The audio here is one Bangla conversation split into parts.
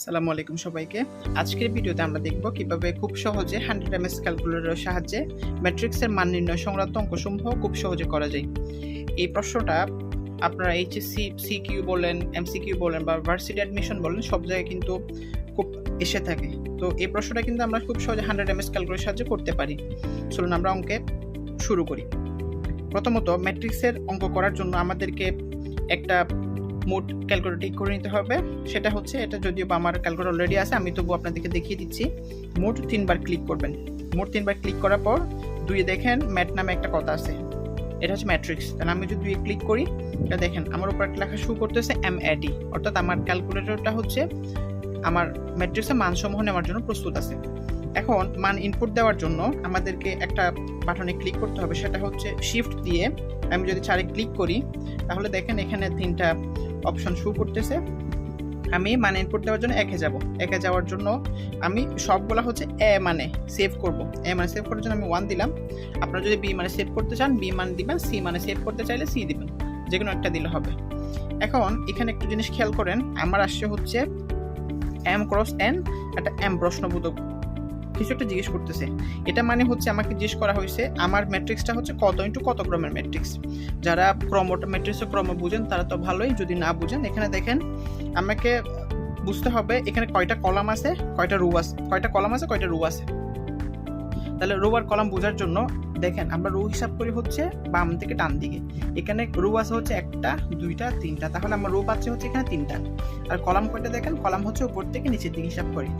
সালামু আলাইকুম সবাইকে। আজকের ভিডিওতে আমরা দেখব কীভাবে খুব সহজে হান্ড্রেড এমএস ক্যালকুলেটরের সাহায্যে ম্যাট্রিক্সের মান নির্ণয় সংক্রান্ত অঙ্কসমূহ খুব সহজে করা যায়। এই প্রশ্নটা আপনারা এইচএসসি সিকিউ বলেন এম সি এমসিকিউ বলেন বা ভার্সিটি অ্যাডমিশন বলেন, সব জায়গায় কিন্তু খুব এসে থাকে। তো এই প্রশ্নটা কিন্তু আমরা খুব সহজে হান্ড্রেড এমএস ক্যালকুলেটরের সাহায্যে করতে পারি। চলুন আমরা অঙ্কে শুরু করি। প্রথমত ম্যাট্রিক্সের অঙ্ক করার জন্য আমাদেরকে একটা মোট ক্যালকুলেটর ঠিক করে নিতে হবে। সেটা হচ্ছে এটা যদিও আমার ক্যালকুলেটর অলরেডি আছে, আমি তবু আপনাদেরকে দেখিয়ে দিচ্ছি। মোট তিনবার ক্লিক করবেন। মোট তিনবার ক্লিক করার পর দুইয়ে দেখেন ম্যাট নামে একটা কথা আছে। এটা হচ্ছে ম্যাট্রিক্স তাহলে আমি যদি দুইয়ে ক্লিক করি এটা দেখেন আমার উপর একটা লেখা শুরু করতেছে এম এডি অর্থাৎ আমার ক্যালকুলেটরটা হচ্ছে আমার ম্যাট্রিক্সের মানসমূহ নেওয়ার জন্য প্রস্তুত আছে। এখন মান ইনপুট দেওয়ার জন্য আমাদেরকে একটা বাটনে ক্লিক করতে হবে। সেটা হচ্ছে শিফট দিয়ে আমি যদি চারে ক্লিক করি, তাহলে দেখেন এখানে তিনটা অপশন শো করতেছে, আমি মানে ইনপুট দেওয়ার জন্য একে যাব। একে যাওয়ার জন্য আমি সবগুলা হচ্ছে এ মানে সেভ করব। এ মানে সেভ করার জন্য আমি ওয়ান দিলাম। আপনারা যদি বি মানে সেভ করতে চান, বি মানে দিবেন, সি মানে সেভ করতে চাইলে সি দিবেন। যে কোনো একটা দিলে হবে। এখন এখানে একটু জিনিস খেয়াল করেন, আমার আসছে হচ্ছে এম ক্রস এন একটা এম প্রশ্নবোধক কিছু একটা জিজ্ঞেস করতেছে। এটা মানে হচ্ছে আমাকে জিজ্ঞেস করা হয়েছে, আমার ম্যাট্রিক্সটা হচ্ছে কত ইন্টু কত ক্রমের ম্যাট্রিক্স যারা ক্রমটা ম্যাট্রিক্সের ক্রম বুঝেন, তারা তো ভালোই, যদি না বুঝেন, এখানে দেখেন, আমাকে বুঝতে হবে, এখানে কয়টা কলাম আছে, কয়টা রু আছে, কয়টা কলাম আছে, কয়টা রু আছে। তাহলে রো আর কলাম বোঝার জন্য দেখেন, আমরা রো হিসাব করি হচ্ছে বাম থেকে ডান দিকে। এখানে রো আছে হচ্ছে একটা, দুইটা, তিনটা। তাহলে আমার রো পাচ্ছে হচ্ছে এখানে তিনটা। আর কলাম কয়টা দেখেন? কলাম হচ্ছে উপর থেকে নিচের দিকে হিসাব করি।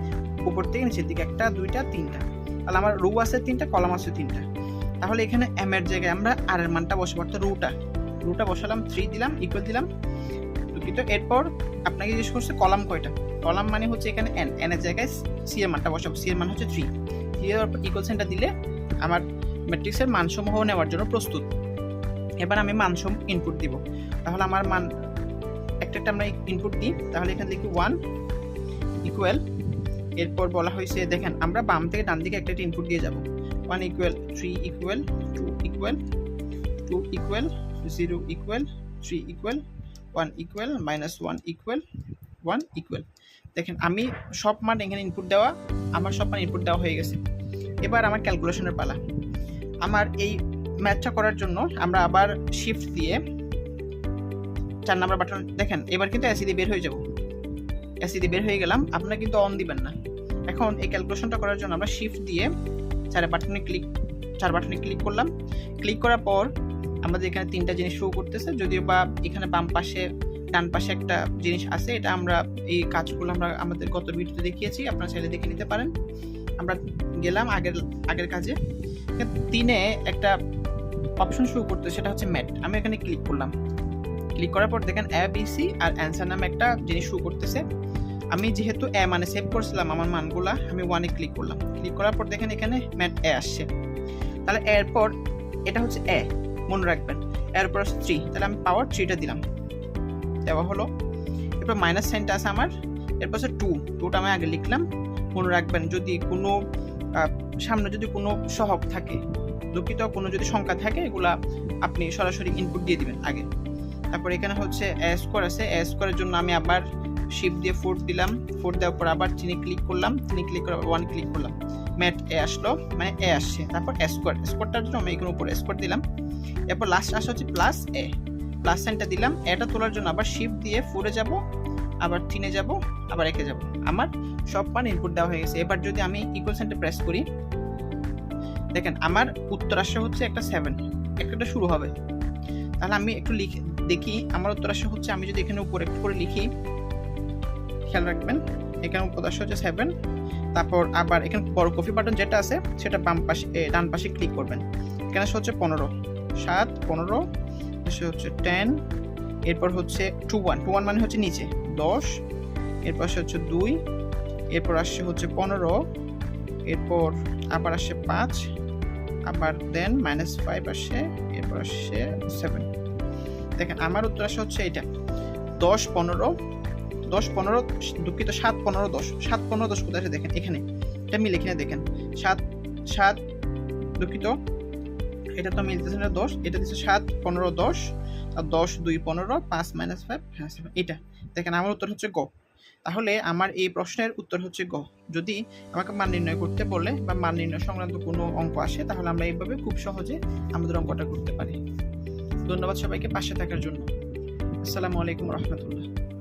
উপর থেকে নিচের দিকে একটা, দুইটা, তিনটা। তাহলে আমার রো আছে তিনটা, কলাম আছে তিনটা। তাহলে এখানে এম এর জায়গায় আমরা আর এর মানটা বসাবো। অর্থাৎ রুটা। রুটা বসালাম থ্রি দিলাম ইকুয়াল দিলাম। দুঃখিত, এরপর আপনাকে জিজ্ঞেস করছে কলাম কয়টা? কলাম মানে হচ্ছে এখানে এন এন এর জায়গায় সি এর মানটা বসাবো। সি এর মান হচ্ছে থ্রি থ্রি ইকুয়াল সেন্টার দিলে আমার ম্যাট্রিক্সের মানসমূহ নেওয়ার জন্য প্রস্তুত। এবার আমি মানসম ইনপুট দিব। তাহলে আমার মান একটা একটা আমরা ইনপুট দিই। তাহলে এখানে লিখি ওয়ান ইকুয়াল এরপর বলা হয়েছে, দেখেন, আমরা বাম থেকে ডান দিকে একটা একটা ইনপুট দিয়ে যাব। One equal three equal two equal two equal zero equal three equal one equal minus one equal one equal দেখেন, আমি সব মান এখানে ইনপুট দেওয়া, আমার সব মান ইনপুট দেওয়া হয়ে গেছে। এবার আমার ক্যালকুলেশনের পালা। আমার এই ম্যাচটা করার জন্য আমরা আবার শিফট দিয়ে চার নাম্বার বাটন দেখেন, এবার কিন্তু অ্যাসিডে বের হয়ে যাব। অ্যাসিডে বের হয়ে গেলাম, আপনারা কিন্তু অন দিবেন না। এখন এই ক্যালকুলেশনটা করার জন্য আমরা শিফট দিয়ে চার বাটনে ক্লিক চার বাটনে ক্লিক করলাম। ক্লিক করার পর আমাদের এখানে তিনটা জিনিস শো করতেছে। যদিও বা এখানে বাম পাশে, ডান পাশে একটা জিনিস আছে, এটা আমরা এই কাজগুলো আমরা আমাদের গত ভিডিওতে দেখিয়েছি, আপনারা চাইলে দেখে নিতে পারেন। আমরা গেলাম আগের আগের কাজে। তিনে একটা অপশন শুরু করতে, সেটা হচ্ছে ম্যাট আমি এখানে ক্লিক করলাম। ক্লিক করার পর দেখেন এ বিসি আর অ্যান্সার নামে একটা জিনিস শুরু করতেছে। আমি যেহেতু এ মানে সেভ করছিলাম আমার মানগুলা, আমি ওয়ানে ক্লিক করলাম। ক্লিক করার পর দেখেন এখানে ম্যাট এ আসছে। তাহলে এরপর এটা হচ্ছে এ মনে রাখবেন। এরপর হচ্ছে থ্রি তাহলে আমি পাওয়ার থ্রিটা দিলাম। দেওয়া হলো। এরপর মাইনাস সাইনটা আছে আমার। এরপর হচ্ছে টু টুটা আমি আগে লিখলাম। মনে রাখবেন যদি কোনো সামনে যদি কোনো সহক থাকে, দুঃখিত, কোনো যদি সংখ্যা থাকে, এগুলা আপনি সরাসরি ইনপুট দিয়ে দিবেন আগে। তারপর এখানে হচ্ছে এ স্কোয়ার আছে। এ স্কোয়ারের জন্য আমি আবার শিফট দিয়ে ফোর দিলাম। ফোর দেওয়ার পর আবার চিনি ক্লিক করলাম। চিনি ক্লিক করে ওয়ান ক্লিক করলাম। ম্যাট এ আসলো। মানে এ আসছে। তারপর স্কোয়ার স্কোয়ারটার জন্য আমি এখানে উপরে স্কোয়ার দিলাম। এরপর লাস্ট আসা হচ্ছে প্লাস এ প্লাস সাইনটা দিলাম। এটা তোলার জন্য আবার শিফট দিয়ে ফোরে যাব। আবার তিনে যাব, আবার একে যাব। আমার সব মান ইনপুট দেওয়া হয়ে গেছে। এবার যদি আমি ইকুয়াল সাইনটা প্রেস করি, দেখেন আমার উত্তর আসছে হচ্ছে একটা সেভেন একটা শুরু হবে। তাহলে আমি একটু লিখে দেখি, আমার উত্তর আসছে হচ্ছে আমি যদি এখানে উপরে একটু করে লিখি, খেয়াল রাখবেন, এখানে উত্তর আসছে হচ্ছে সেভেন তারপর আবার এখানে বড় কফি বাটন যেটা আছে, সেটা বাম পাশে ডান পাশে ক্লিক করবেন। এখানে হচ্ছে পনেরো, সাত, পনেরো হচ্ছে টেন এরপর হচ্ছে টু ওয়ান টু ওয়ান মানে হচ্ছে নিচে, দশ, এরপর আসে হচ্ছে দুই, এরপর আসছে হচ্ছে পনেরো, এরপর আবার আসছে পাঁচ, আবার দেন মাইনাস ফাইভ আসছে এরপর আসছে সেভেন দেখেন, আমার উত্তর আসে হচ্ছে এটা দশ পনেরো দশ পনেরো, দুঃখিত, সাত পনেরো, দশ, সাত পনেরো, দশ কোথায় দেখেন, এখানে, এটা মিলে এখানে দেখেন, সাত সাত, দুঃখিত এটা তো মিলতেছে না দশ, এটা দিচ্ছে সাত, পনেরো, দশ, আর দশ, দুই, পনেরো, পাঁচ মাইনাস ফাইভ হ্যাঁ সেভেন এটা দেখেন, আমার উত্তর হচ্ছে গ। তাহলে আমার এই প্রশ্নের উত্তর হচ্ছে গ। যদি আমাকে মান নির্ণয় করতে বলে বা মান নির্ণয় সংক্রান্ত কোনো অঙ্ক আসে, তাহলে আমরা এইভাবে খুব সহজে আমাদের অঙ্কটা করতে পারি। ধন্যবাদ সবাইকে পাশে থাকার জন্য। আসসালামু আলাইকুম রহমতুল্লাহ।